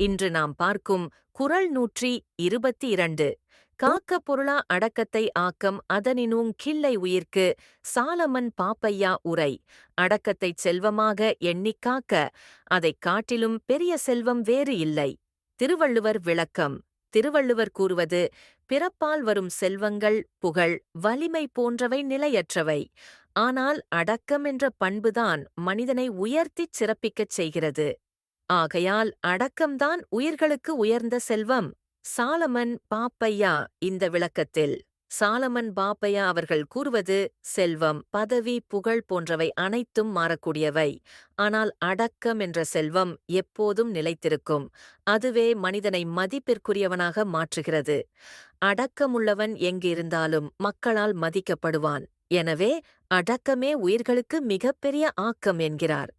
இன்று நாம் பார்க்கும் குறள் நூற்றி இருபத்தி இரண்டு காக்க பொருளா அடக்கத்தை ஆக்கம் அதனினும் கிள்ளை உயிர்க்கு சாலமன் பாப்பையா உரை. அடக்கத்தைச் செல்வமாக எண்ணிக் காக்க அதைக் காட்டிலும் பெரிய செல்வம் வேறு இல்லை. திருவள்ளுவர் விளக்கம். திருவள்ளுவர் கூறுவது பிறப்பால் வரும் செல்வங்கள் புகழ் வலிமை போன்றவை நிலையற்றவை. ஆனால் அடக்கம் என்ற பண்புதான் மனிதனை உயர்த்திச் சிறப்பிக்கச் செய்கிறது. ஆகையால் அடக்கம்தான் உயிர்களுக்கு உயர்ந்த செல்வம். சாலமன் பாப்பையா இந்த விளக்கத்தில். சாலமன் பாப்பையா அவர்கள் கூறுவது செல்வம் பதவி புகழ் போன்றவை அனைத்தும் மாறக்கூடியவை. ஆனால் அடக்கம் என்ற செல்வம் எப்போதும் நிலைத்திருக்கும். அதுவே மனிதனை மதிப்பிற்குரியவனாக மாற்றுகிறது. அடக்கமுள்ளவன் எங்கிருந்தாலும் மக்களால் மதிக்கப்படுவான். எனவே அடக்கமே உயிர்களுக்கு மிகப்பெரிய ஆக்கம் என்கிறார்.